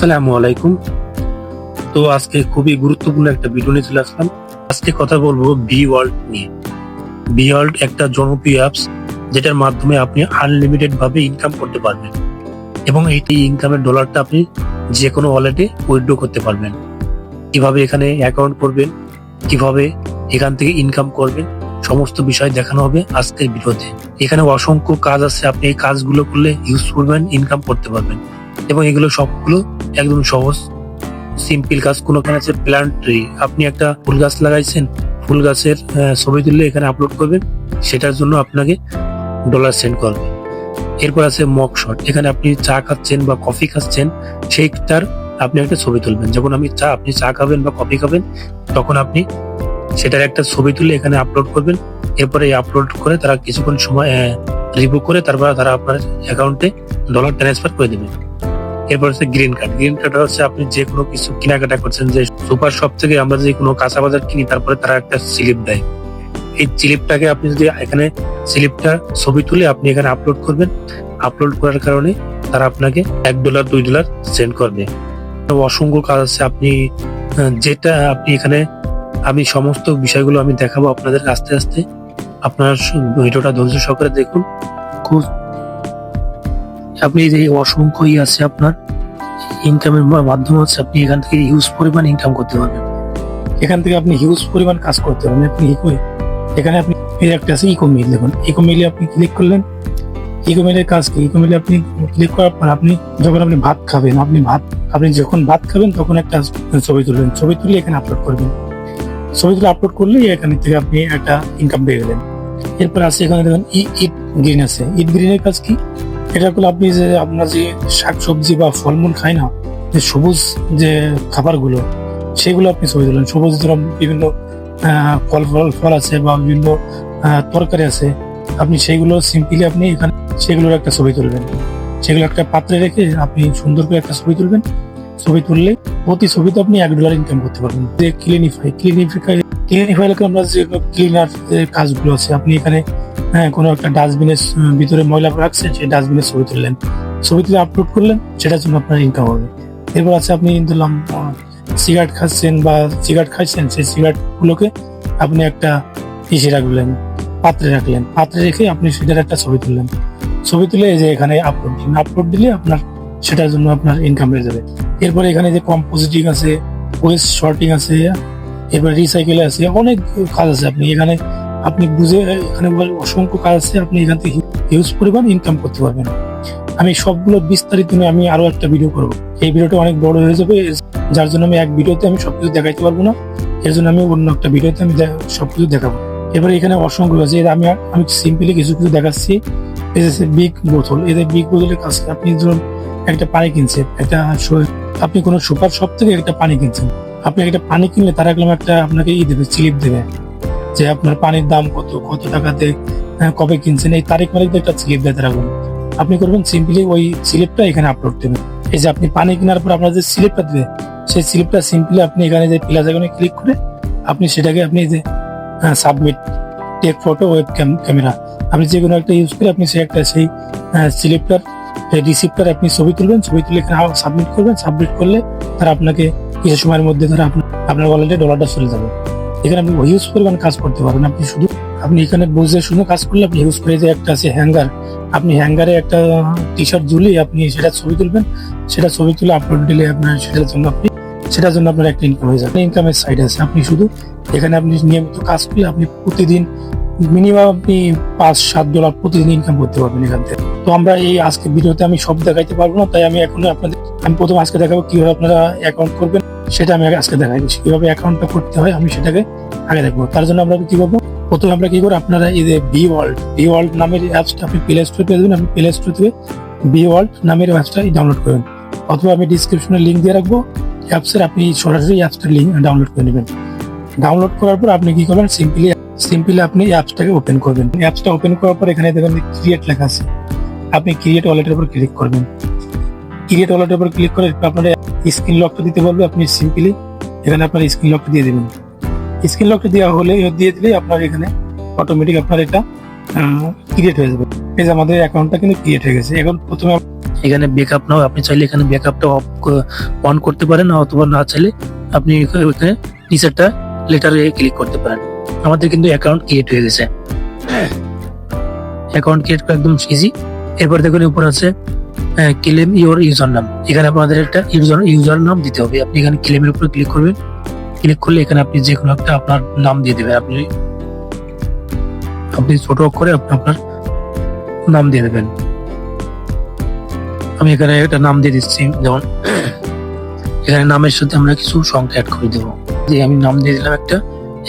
আসসালামু আলাইকুম। তো আজকে খুবই গুরুত্বপূর্ণ একটা ভিডিও নিয়ে চলে আসলাম। আজকে কথা বলব বি ওয়ার্ল্ড নিয়ে। বি ওয়ার্ল্ড একটা জনপ্রিয় অ্যাপস যেটার মাধ্যমে আপনি আনলিমিটেড ভাবে ইনকাম করতে পারবেন এবং এই ইনকামের ডলারটা আপনি যে কোনো ওয়ালেটে উইথড্র করতে পারবেন। কীভাবে এখানে অ্যাকাউন্ট করবেন, কীভাবে এখান থেকে ইনকাম করবেন, সমস্ত বিষয় দেখানো হবে আজকের ভিডিওতে। এখানে অসংখ্য কাজ আছে, আপনি এই কাজগুলো করলে ইউজ করবেন ইনকাম করতে পারবেন এবং এগুলো সবগুলো একদম সহজ সিম্পল কাজ কোনোখানে আছে প্ল্যান্ট ট্রি আপনি একটা ফুল গাছ লাগাইছেন, ফুল গাছের ছবি তুললে এখানে আপলোড করবেন, সেটার জন্য আপনাকে ডলার সেন্ড করবে। এরপর আছে মক শট এখানে আপনি চা খাচ্ছেন বা কফি খাচ্ছেন, সেইটার আপনি একটা ছবি তুলবেন। যখন আমি চা, আপনি চা খাবেন বা কফি খাবেন, তখন আপনি সেটার একটা ছবি তুলে এখানে আপলোড করবেন। এরপরে আপলোড করে তারা কিছুক্ষণ সময় রিভিউ করে তারপর তারা আপনার অ্যাকাউন্টে ডলার ট্রান্সফার করে দেবে। এরপর হচ্ছে গ্রিন কার্ড গ্রিন কার্ড হচ্ছে আপনি যে কোনো কিছু কেনাকাটা করছেন, যে সুপার শপ থেকে আমরা যে কোনো কাঁচা বাজার কিনি, তারপরে তারা একটা স্লিপ দেয়। এই স্লিপটাকে আপনি যদি এখানে স্লিপটা ছবি তুলে আপনি এখানে আপলোড করবেন আপলোড করার কারণে তারা আপনাকে এক ডলার দুই ডলার সেন্ড করবে। অসংখ্য কাজ আছে। আপনি যেটা আপনি এখানে, আমি সমস্ত বিষয়গুলো আমি দেখাবো আপনাদের আস্তে আস্তে। আপনার ভিডিওটা ধৈর্য সহকারে দেখুন। খুব আপনি যে অসংখ্য ই আছে আপনার ইনকামের মাধ্যম হচ্ছে আপনি এখান থেকে হিউজ পরিমাণ ইনকাম করতে পারবেন। এখান থেকে আপনি হিউজ পরিমাণ কাজ করতে পারবেন। আপনি এখানে আপনি এই একটা আছে ইকো মিল দেখুন। ইকো মিলে আপনি ক্লিক করলেন। ইকো মিলের কাজ কি? ইকো মিলে আপনি ক্লিক করার পর আপনি যখন আপনি ভাত খাবেন, আপনি ভাত, আপনি যখন ভাত খাবেন তখন একটা ছবি তুলবেন। ছবি তুলে এখানে আপলোড করবেন। ছবি তুলে আপলোড করলে এখান থেকে আপনি একটা ইনকাম পেয়ে গেলেন। এরপর আছে এখানে দেখুন ইট গ্রিন আছে। ইট গ্রিনের কাজ কি? এটা করলে আপনি যে আপনার যে শাকসবজি বা ফলমূল খায় না, যে সবুজ যে খাবারগুলো, সেগুলো আপনি ছবি তুলেন। সবুজ ধরুন বিভিন্ন ফল ফল ফল আছে বা বিভিন্ন তরকারি আছে, আপনি সেইগুলো সিম্পলি আপনি এখানে সেগুলোর একটা ছবি তুলবেন। সেগুলো একটা পাত্রে রেখে আপনি সুন্দর করে একটা ছবি তুলবেন। ছবি তুললে প্রতি ছবিতে আপনি এক ডলার ইনকাম করতে পারবেন। যে ক্লিনিফাই ক্লিনিফাই এলাকায় আমরা যে ক্লিনার কাজগুলো আছে। আপনি এখানে হ্যাঁ কোনো একটা ডাস্টবিনের ভিতরে ময়লা রাখছেন, সেই ডাস্টবিনের ছবি তুললেন। ছবি তুলে আপলোড করলেন, সেটার জন্য আপনার ইনকাম হবে। এরপর আছে, আপনি ধরলাম সিগারেট খাচ্ছেন বা সিগারেট খাচ্ছেন সেই সিগারেট গুলোকে আপনি একটা ইসে রাখলেন, পাত্রে রাখলেন। পাত্রে রেখে আপনি সেটার একটা ছবি তুললেন। ছবি তুলে যে এখানে আপলোড দিন আপলোড দিলে আপনার, সেটার জন্য আপনার ইনকাম হয়ে যাবে। এরপরে এখানে যে কম্পোজিটিং আছে ওয়েস্ট শর্টিং আছে এরপর রিসাইকেল আছে। অনেক কাজ আছে আপনি এখানে। আপনি বুঝে এখানে অসংখ্য কাজ আছে, আপনি এখান থেকে হিউজ পরিমাণ ইনকাম করতে পারবেন। আমি সবগুলো বিস্তারিত নিয়ে আমি আরও একটা ভিডিও করব। এই ভিডিওটা অনেক বড় হয়ে যাবে, যার জন্য আমি এক ভিডিওতে আমি সবকিছু দেখাইতে পারব না। এর জন্য আমি অন্য একটা ভিডিওতে আমি দে- সবকিছু দেখাবো। এবার এখানে অসংখ্য আছে। আমি আমি সিম্পলি কিছু কিছু দেখাচ্ছি। যে বিগ বোতল এদের বিগ বোতলের কাজ আপনি ধরুন একটা পানি কিনছেন, একটা আপনি কোনো সুপার শপ থেকে একটা পানি কিনছেন। আপনি একটা পানি কিনলে তারা একদম একটা আপনাকে ই দেবে স্লিপ দেবে যে আপনার পানির দাম কত কত টাকাতে হ্যাঁ, কবে কিনছেন এই তারিখ মারিক একটা স্লিপ দেয় তারা আপনি করবেন সিম্পলি ওই স্লিপটা এখানে আপলোড দেবেন। এই যে আপনি পানি কেনার পর আপনার যে স্লিপটা দেবে সেই স্লিপটা সিম্পলি আপনি এখানে যে প্লাস আইকনে ক্লিক করে আপনি সেটাকে আপনি যে submit take photo web camera আপনি যে কোনো একটা ইউজ করে আপনি সেই একটা সেই স্লিপটার রিসিপ্টার আপনি ছবি তুলবেন ছবি তুলে এখানে সাবমিট করবেন সাবমিট করলে তারা আপনাকে কিছু সময়ের মধ্যে ধরে আপনার আপনার ওয়ালেটে ডলারটা চলে যাবে। এখানে আপনি হিউজ পরিমাণ কাজ করতে পারবেন। আপনি শুধু আপনি এখানে বুঝে শুনে কাজ করলে আপনি হিউজ করে যে একটা আছে হ্যাঙ্গার আপনি হ্যাঙ্গারে একটা টি শার্ট ঝুলিয়ে আপনি সেটা ছবি তুলবেন। সেটা ছবি তুলে আপলোড দিলে আপনার সেটার জন্য আপনি সেটার জন্য আপনার একটা ইনকাম হয়ে যাবে। ইনকামের সাইড আছে। আপনি শুধু এখানে আপনি নিয়মিত কাজ করলে আপনি প্রতিদিন মিনিমাম আপনি পাঁচ, সাত ডলার প্রতিদিন ইনকাম করতে পারবেন এখান থেকে। তো আমরা এই আজকে ভিডিওতে আমি সব দেখাইতে পারব না। তাই আমি এখন আপনাদের আমি প্রথম আজকে দেখাবো কীভাবে আপনারা অ্যাকাউন্ট করবেন। সেটা আমি আজকে দেখাই দিচ্ছি। কীভাবে অ্যাকাউন্টটা করতে হয় আমি সেটাকে আগে দেখব। তার জন্য আমরা কি করব? প্রথমে আমরা কি করব? আপনারা এই যে বি ওয়ার্ল্ড বি ওয়ার্ল্ড নামের অ্যাপসটা আপনি প্লে স্টোর পেয়ে দেবেন আপনি প্লে স্টোর থেকে বি ওয়ার্ল্ড নামের অ্যাপসটা ডাউনলোড করবেন অথবা আমি ডিসক্রিপশনে লিঙ্ক দিয়ে রাখব। অ্যাপসের আপনি সরাসরি অ্যাপসটা লিঙ্ক ডাউনলোড করে নেবেন। ডাউনলোড করার পর আপনি কি করবেন? সিম্পলি সিম্পলি আপনি অ্যাপসটাকে ওপেন করবেন। অ্যাপসটা ওপেন করার পর এখানে দেখবেন ক্রিয়েট লেখা আছে। আপনি ক্রিয়েট ওয়ালেটের উপর ক্লিক করবেন। ক্রিয়েট ওয়ালেটের উপর ক্লিক করে আপনার স্ক্রিন লকটা দিতে বলবে আপনি সিম্পলি এখানে আপনার স্ক্রিন লকটা দিয়ে দেবেন। স্ক্রিন লকটা দেওয়া হলে দিয়ে দিলে আপনার এখানে অটোমেটিক আপনার এটা ক্রিয়েট হয়ে যাবে। এই যে আমাদের অ্যাকাউন্টটা কিন্তু ক্রিয়েট হয়ে গেছে। এখন প্রথমে এখানে ব্যাকআপ নাও। আপনি চাইলে এখানে ব্যাকআপটা অফ অন করতে পারেন অথবা না চাইলে আপনি ওখানে নিচেরটা লেটারে ক্লিক করতে পারেন। আমাদের কিন্তু অ্যাকাউন্ট ক্রিয়েট হয়ে গেছে। অ্যাকাউন্ট ক্রিয়েট করা একদম ইজি এরপর দেখুন উপর আছে ক্লেম ইউর ইউজার নাম এখানে আপনাদের একটা ইউজার ইউজার নাম দিতে হবে। আপনি এখানে ক্লেমের উপর ক্লিক করবেন। ক্লিক করলে এখানে আপনি যে কোনো একটা আপনার নাম দিয়ে দেবেন। আপনি আপনি ছোট অক্ষরে আপনি আপনার নাম দিয়ে দেবেন। আমি এখানে একটা নাম দিয়ে দিচ্ছি। যেমন, এখানে নামের সাথে আমরা কিছু সংখ্যা অ্যাড করে দেবো। যে আমি নাম দিয়ে দিলাম একটা,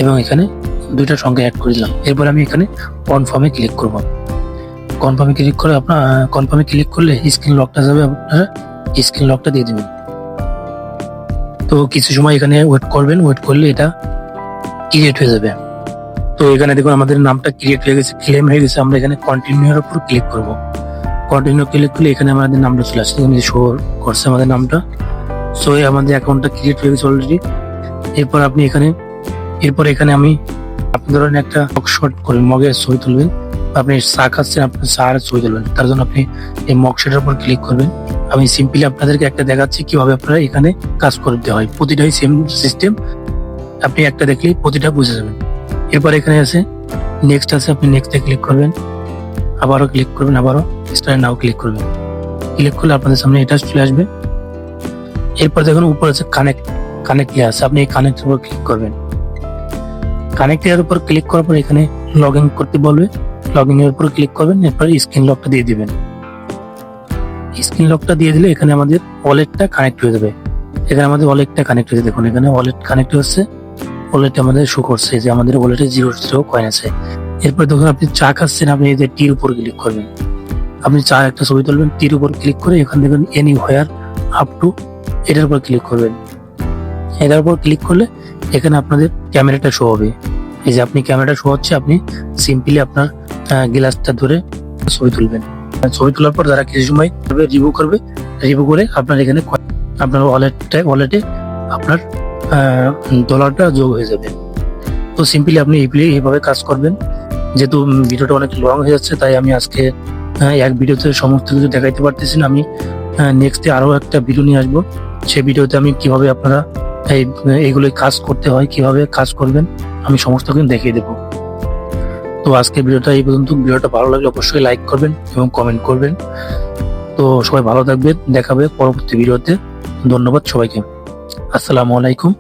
এবং এখানে দুইটা সংখ্যা অ্যাড করে দিলাম। এরপর আমি এখানে কনফার্মে ক্লিক করব। কনফার্মে ক্লিক করে আপনার কনফার্মে ক্লিক করলে স্ক্রিন লকটা যাবে আপনারা স্ক্রিন লকটা দিয়ে দেবেন। তো কিছু সময় এখানে ওয়েট করবেন ওয়েট করলে এটা ক্রিয়েট হয়ে যাবে। তো এখানে দেখুন আমাদের নামটা ক্রিয়েট হয়ে গেছে ক্লেম হয়ে গেছে, আমরা এখানে কন্টিনিউর উপর ক্লিক করব। কন্টিনিউ ক্লিক করলে এখানে আমাদের নামটা চলে আসছে এখানে শো করছে আমাদের নামটা। সো আমাদের অ্যাকাউন্টটা ক্রিয়েট হয়ে গেছে অলরেডি এরপর আপনি এখানে, এরপর এখানে আমি আপনি ধরেন একটা শর্ট করবেন মগের ছবি তুলবেন। আপনি চা খাচ্ছেন আপনি চার ছবি তুলবেন। তার জন্য আপনি এই মগ সেটার উপর ক্লিক করবেন। আমি সিম্পলি আপনাদেরকে একটা দেখাচ্ছি কীভাবে আপনারা এখানে কাজ করতে হয়। প্রতিটাই সেম সিস্টেম আপনি একটা দেখলেই প্রতিটা বুঝে যাবেন। এরপর এখানে আছে নেক্সট আছে, আপনি নেক্সটে ক্লিক করবেন। আবারও ক্লিক করবেন, আবারও স্টার নাও ক্লিক করবেন। ক্লিক করলে আপনাদের সামনে এটা চলে আসবে। এরপর দেখুন, উপর আছে কানেক্ট কানেক্ট আছে আপনি এই কানেক্টের উপর ক্লিক করবেন। কানেক্ট কানেক্টের উপর ক্লিক করার পর এখানে লগ ইন করতে বলবে। লগ ইন এর উপর ক্লিক করবেন, এরপর স্ক্রিন লকটা দিয়ে দিবেন। স্ক্রিন লকটা দিয়ে দিলে এখানে আমাদের ওয়ালেটটা কানেক্ট হয়ে যাবে। এখানে আমাদের ওয়ালেটটা কানেক্ট হয়েছে দেখুন, এখানে ওয়ালেট কানেক্ট হচ্ছে। ওয়ালেট আমাদের শো করছে যে আমাদের ওয়ালেটে জিরো জিরো কয়েন আছে। এরপর দেখুন, আপনি চা খাচ্ছেন, আপনি এই যে টির উপর ক্লিক করবেন। আপনি চা একটা ছবি তুলবেন টির উপর ক্লিক করে এখান দেখবেন এনি হোয়ার আপ টু এটার উপর ক্লিক করবেন। এটার উপর ক্লিক করলে এখানে আপনাদের ক্যামেরাটা শো হবে। এই যে আপনি ক্যামেরাটা শো হচ্ছে, আপনি সিম্পলি আপনার গ্লাসটা ধরে ছবি তুলবেন। ছবি তোলার পর যারা কিছু সময় রিভিউ করবে রিভিউ করে আপনার এখানে আপনার ওয়ালেটটা ওয়ালেটে আপনার ডলারটা যোগ হয়ে যাবে। তো সিম্পলি আপনি এইভাবে কাজ করবেন। যেহেতু ভিডিওটা অনেক লং হয়ে যাচ্ছে, তাই আমি আজকে এক ভিডিওতে সমস্ত কিছু দেখাইতে পারতেছি না। আমি নেক্সটে আরও একটা ভিডিও নিয়ে আসব। সেই ভিডিওতে আমি কীভাবে আপনারা এই এইগুলো কাজ করতে হয়, কীভাবে কাজ করবেন, আমি সমস্ত কিছু দেখিয়ে দেবো। তো আজকে ভিডিওটা এই পর্যন্ত। ভিডিওটা ভালো লাগলে অবশ্যই লাইক করবেন এবং কমেন্ট করবেন। তো সবাই ভালো থাকবেন। দেখাবে পরবর্তী ভিডিওতে। ধন্যবাদ সবাইকে। আসসালামু আলাইকুম।